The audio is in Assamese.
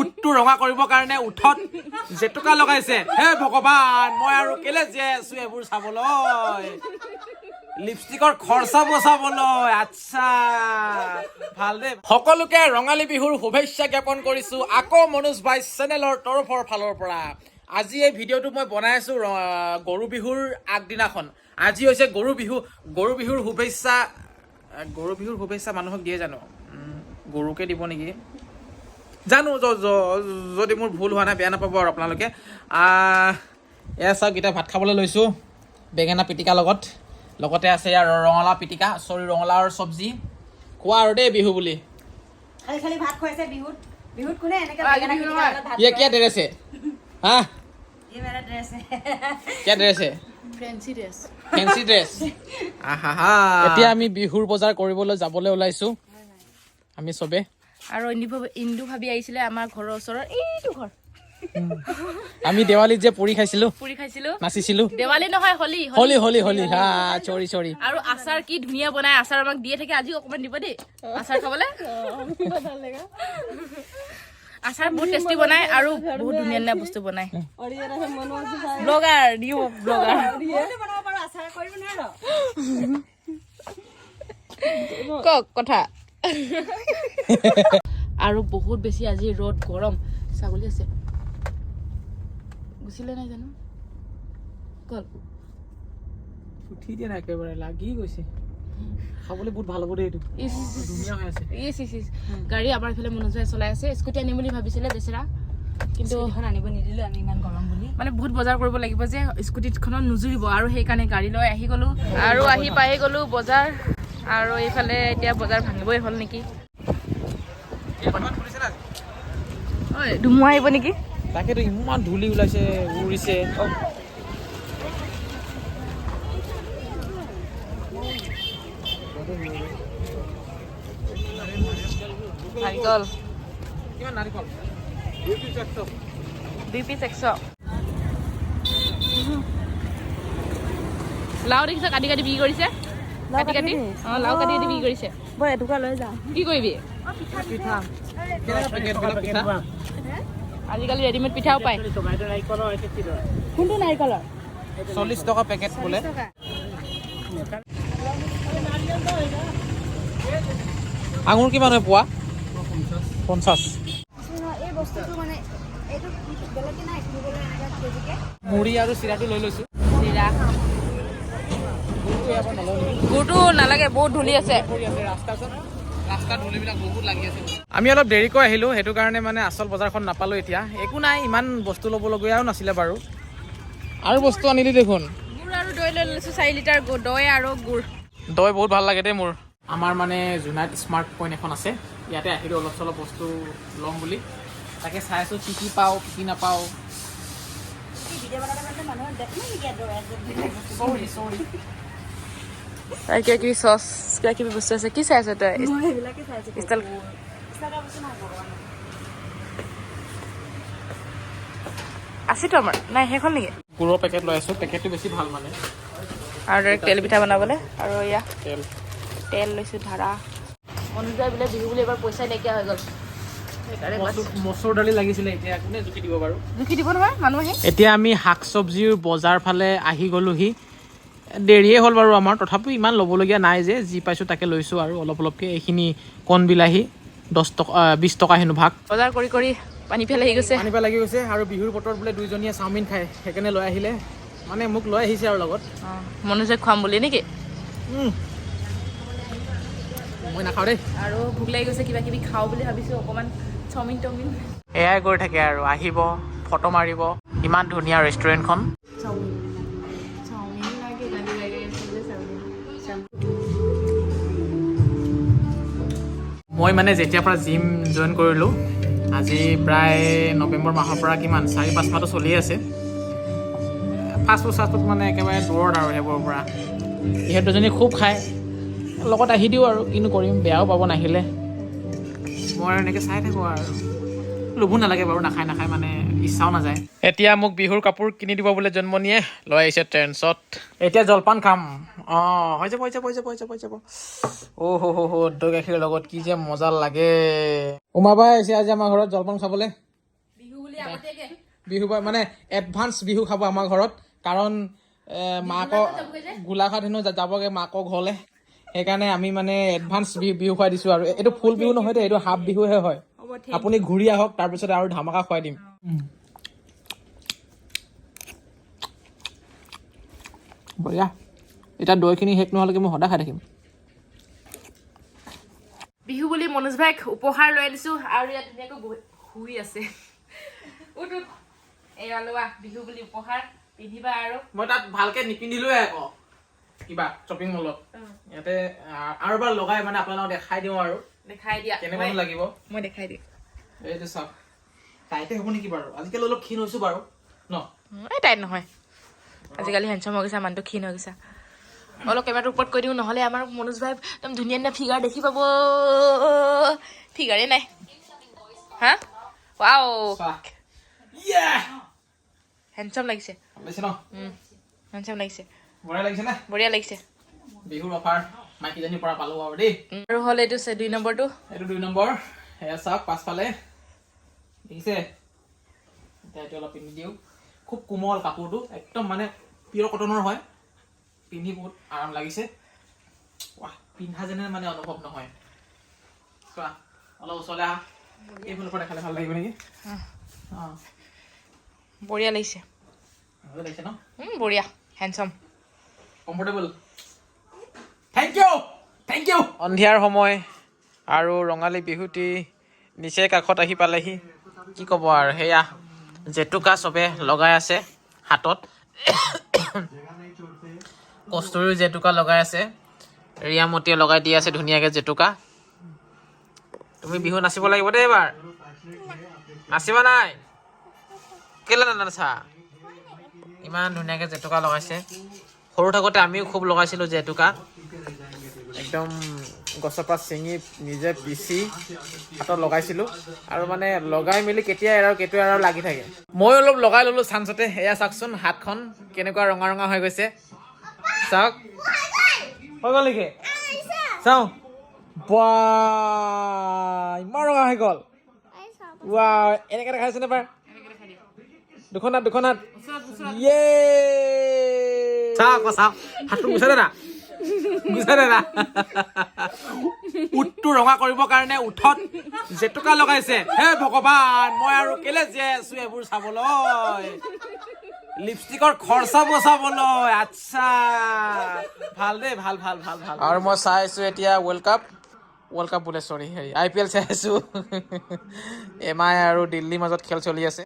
উঠটো ৰঙা কৰিবৰ কাৰণে উঠত জেতুকা লগাইছে। হে ভগৱান, মই আৰু কেলে জীয়াই আছো এইবোৰ চাবলৈ? লিপষ্টিকৰ খৰচা বচাবলৈ আচ্ছা। ভালো দেই সকলোকে ৰঙালী বিহুৰ শুভেচ্ছা জ্ঞাপন কৰিছো, আকৌ মনোজ ভাই চেনেলৰ তৰফৰ ফালৰ পৰা। আজি এই ভিডিঅ'টো মই বনাই আছো গৰু বিহুৰ আগদিনাখন। আজি হৈছে গৰু বিহু, গৰু বিহুৰ শুভেচ্ছা, গৰু বিহুৰ শুভেচ্ছা মানুহক দিয়ে জানো? গৰুকে দিব নেকি? জানো য- য- যদি মোৰ ভুল হোৱা নাই বেয়া নাপাব আৰু আপোনালোকে আহ, এয়া চাওক এতিয়া ভাত খাবলৈ লৈছোঁ বেঙেনা পিটিকাৰ লগত লগতে আছে ইয়াৰ ৰঙালাও পিটিকা চৰি ৰঙালাওৰ চব্জি খোৱা আৰু দেই বিহু বুলি খালি খালি ভাত খুৱাইছে বিহুত বিহুত কোনে এনেকে আজি বেঙেনা বিহু পিটিকাৰ নহয়। লগত ভাত ये क्या ड्रेस है हाँ ये मेरा ड्रेस है क्या ड्रेस है ফেঞ্চি ড্ৰেছ ফেঞ্চি ড্ৰেছ এতিয়া আমি বিহুৰ বজাৰ কৰিবলৈ যাবলৈ ওলাইছোঁ আমি চবে আৰু ইন্দু ভাবি ইন্দু ভাবি আহিছিলে আমাৰ ঘৰৰ ওচৰৰ এইটো ঘৰ। আমি দেৱালীত যে পুৰি খাইছিলোঁ পুৰি খাইছিলো। নাচিছিলোঁ। দেৱালী নহয় হলি হলি। হলি হলি হা চৰি চৰি। আৰু আচাৰ কি ধুনীয়া বনাই আচাৰ আমাক দিয়ে থাকে আজি অকণমান দিব দেই। আচাৰ খাবলৈ। আচাৰ বহুত টেষ্টি বনাই আৰু বহুত ধুনীয়া ধুনীয়া বস্তু বনাই। ব্লগাৰ নিউ ব্লগাৰ কওক কথা। আৰু বহুত বেছি আজি ৰ'দ গৰম। ছাগলী আছে। গুচিলে নাই জানো? কল উঠি দিয়া নাই একেবাৰে লাগি গৈছে। খাবলৈ বহুত ভাল হ'ব দেই এইটো। ধুনীয়া হৈ আছে। গাড়ী আমাৰ এইফালে মনোজে চলাই আছে। স্কুটি আনিম বুলি ভাবিছিলে বেচেৰা। কিন্তু আনিব নিদিলো আমি ইমান গৰম বুলি। মানে বহুত বজাৰ কৰিব লাগিব যে স্কুটিখনত নুজুৰিব। আৰু সেইকাৰণে গাড়ী লৈ আহি গ'লো। আৰু আহি পাই গ'লো বজাৰ। আৰু এইফালে এতিয়া বজাৰ ভাঙিবই হ'ল নেকি? ধুমুহা আহিব নেকি? তাকেতো ইমান ধূলি ওলাইছে উৰিছে। নাৰিকল। কিমান নাৰিকল? দুই পিচ একশ। লাও দেখিছ কাটি কাটি বিক্ৰী কৰিছে? কাটি কাটি? অঁ লাও কাটি কাটি বিক্ৰী কৰিছে। বৈ এটুকুৰা লৈ যাওঁ কি কৰিবি? আজিকালি ৰেডিমেড পিঠাও পায়। কোনটো নাৰিকলৰ? চল্লিছ টকা পেকেট বোলে। আঙুৰ কিমান হয় পোৱা? পঞ্চাছ এই বস্তুটো মানে মুড়ি আৰু চিৰাটো লৈ লৈছোঁ। জিৰা গুৰটো নালাগে বহুত ধূলি আছে। আমি অলপ দেৰিকৈ আহিলোঁ সেইটো কাৰণে মানে আচল বজাৰখন নাপালোঁ এতিয়া। একো নাই ইমান বস্তু ল'বলগীয়াও নাছিলে বাৰু। আৰু বস্তু আনিলি দেখোন। দৈ বহুত ভাল লাগে দেই মোৰ। আমাৰ মানে জোনাইট স্মাৰ্ট পইণ্ট এখন আছে। ইয়াতে আহিলোঁ অলপ চলপ বস্তু ল'ম বুলি। তাকে চাই আছোঁ কি কি পাওঁ কি কি নাপাওঁ। কিবা কিবি চচ কিবা কিবি বস্তু আছে? কি চাই আছ। তই আছেতো আমাৰ। নাই সেইখন নেকি? গুৰৰ পেকেট লৈ আছোঁ। পেকেটটো বেছি ভালো মানে। আৰু ডাইৰেক্ট তেল পিঠা বনাবলৈ। আৰু এয়া তেল। তেল লৈছোঁ ধাৰা। অনুযায়ী বোলে বিহু বুলি এবাৰ পইচাই নাইকিয়া হৈ গ'ল। এতিয়া কোনে জুখি দিব বাৰু। জুখি দিব নহয় মানুহ আহি এতিয়া আমি শাক চব্জিৰ বজাৰ ফালে আহি গ'লোহি। দেৰিয়ে হ'ল বাৰু আমাৰ তথাপিও ইমান ল'বলগীয়া নাই যে যি পাইছোঁ তাকে লৈছোঁ আৰু অলপ অলপকৈ এইখিনি কণ বিলাহী দহ টকা বিছ টকা হেনো ভাগ। বজাৰ কৰি কৰি পানী আহি গৈছে। আনিব লাগি গৈছে আৰু বিহুৰ বতৰত বোলে দুইজনীয়ে চাওমিন খায় সেইকাৰণে লৈ আহিলে। মানে মোক লৈ আহিছে আৰু লগত। মনোজে খুৱাম বুলি নেকি। মই নাখাওঁ দেই। আৰু ভোক লাগি গৈছে কিবা কিবি খাওঁ বুলি ভাবিছোঁ অকণমান। চাওমিন টাওমিন। এয়াই গৈ থাকে আৰু আহিব ফটো মাৰিব। ইমান ধুনীয়া ৰেষ্টুৰেণ্টখন। মই মানে যেতিয়াৰ পৰা জিম জইন কৰিলোঁ আজি প্ৰায় নৱেম্বৰ মাহৰ পৰা কিমান চাৰি পাঁচ মাহটো চলি আছে। ফাষ্ট ফুড মানে একেবাৰে দূৰত আৰু সেইবোৰৰ পৰা। ইহঁত দুজনী খুব খায়। লগত আহি দিওঁ আৰু কিনো কৰিম বেয়াও পাব নাহিলে। মই আৰু এনেকৈ চাই থাকোঁ আৰু। লোভো নালাগে বাৰু নাখায় নাখায় মানে ইচ্ছাও নাযায়। এতিয়া মোক বিহুৰ কাপোৰ কিনি দিব বোলে জন্মনিয়ে লৈ আহিছে ট্ৰেন্সত এতিয়া জলপান খাম। অঁ হৈ যাব হৈ যাব হৈ যাব হৈ যাব হৈ যাব। অ' হ হ হ দৈ গাখীৰৰ লগত কি যে মজা লাগে। উমাবাই আহিছে আজি আমাৰ ঘৰত জলপান খাবলৈ। বিহু মানে এডভান্স বিহু খাব আমাৰ ঘৰত। কাৰণ এ, মাকৰ গোলাঘাট হেনো যাবগে মাকৰ ঘৰলে। সেইকাৰণে আমি মানে এডভান্স বিহু খুৱাই দিছো আৰু। এইটো ফুল বিহু নহয় দেই এইটো হাফ বিহুহে হয়। আপুনি ঘূৰি আহক তাৰপিছত আৰু ধামাকা খুৱাই দিম। বঢ়িয়া। এতিয়া দৈখিনি শেষ নোহোৱালৈকে মই সদায় খাই থাকিম। বিহু বুলি মনোজ ভাইক উপহাৰ লৈ আনিছো আৰু ইয়াত ধুনীয়াকৈ শুই আছে। এয়া লোৱা বিহু বুলি উপহাৰ পিন্ধিবা আৰু। মই তাত ভালকে নিপিন্ধিলোৱে আকৌ। কিবা শ্বপিং মলত ইয়াতে আৰু এবাৰ লগাই মানে আপোনালোকক দেখাই দিওঁ আৰু। দেখাই দিয়া। কেনেকুৱানো মই- লাগিব? মই দেখাই দিম। এইটো চাওক। টাইটে হ'ব নেকি বাৰু? আজিকালি অলপ ক্ষীণ হৈছো বাৰু। ন? এই টাইট নহয়। আজিকালি হেণ্ডচাম হৈ গৈছা মানুহটো ক্ষীণ হৈ গৈছা। অলপ কেমেৰাটোৰ ওপৰত কৈ দিওঁ নহ'লে আমাৰ মনোজ ভাই একদম ধুনীয়া ধুনীয়া ফিগাৰ দেখি পাব। ফিগাৰে নাই। হা? ৱাও! হেণ্ডচাম লাগিছে। হেণ্ডচাম লাগিছে। বঢ়িয়া লাগিছে নে? বঢ়িয়া লাগিছে। বিহুৰ অফাৰ মাইকীজনীৰ পৰা পালো আৰু দেই। আৰু হ'ল এইটো দুই নম্বৰটো। এইটো দুই নম্বৰ। সেয়া চাওক পাছফালে। দেখিছে? এতিয়া এইটো অলপ পিন্ধি দিওঁ। খুব কোমল কাপোৰটো একদম মানে পিয়ৰ কটনৰ হয়। পিন্ধি বহুত আৰাম লাগিছে। ৱাহ পিন্ধা যেনে মানে অনুভৱ নহয়। চোৱা অলপ ওচৰলৈ আহা। এইফালৰ পৰা দেখালে ভালো লাগিব নেকি? অঁ। বঢ়িয়া লাগিছে। ভালে লাগিছে ন? বঢ়িয়া। Handsome comfortable thank you thank you সময় আৰু ৰঙালী বিহুটি নিচেই কাষত আহি পালেহি। কি ক'ব আৰু? সেয়া জেতুকা চবে লগাই আছে হাতত। কষ্টুৰিও জেতুকা লগাই আছে। ৰিয়ামতীয়ে লগাই দি আছে ধুনীয়াকৈ জেতুকা। তুমি বিহু নাচিব লাগিব দেই এবাৰ নাচিবা নাই? কেলে নানাচা? ইমান ধুনীয়াকৈ জেতুকা লগাইছে। সৰু থাকোঁতে আমিও খুব লগাইছিলোঁ জেতুকা একদম গছৰ পৰা ছিঙি নিজে পিচি হাতত লগাইছিলোঁ। আৰু মানে লগাই মেলি কেতিয়া এৰাও কেতিয়া এৰাও লাগি থাকে। মই অলপ লগাই ল'লোঁ চান্সতে এয়া চাওকচোন হাতখন কেনেকুৱা ৰঙা ৰঙা হৈ গৈছে। চাওক। হৈ গ'ল নেকি? চাওঁ। বা ইমান ৰঙা হৈ গ'ল। ৱা এনেকৈ দেখাইছেনে বাৰ? দুখন হাত দুখন হাত। ইয়ে হাতটো গুচাই গুচাই উঠটো ৰঙা কৰিবৰ কাৰণে উঠত জেতুকা লগাইছে। হে ভগৱান মই আৰু কেলে জীয়াই আছো এইবোৰ চাবলৈ? লিপষ্টিকৰ খৰচা বচাবলৈ। আচ্ছা। ভাল দেই ভাল ভাল ভাল ভাল। আৰু মই চাই আছো এতিয়া ৱৰ্ল্ড কাপ ৱৰ্ল্ড কাপ বোলে চৰি হেৰি আই পি এল চাই আছো। এম আই আৰু দিল্লীৰ মাজত খেল চলি আছে।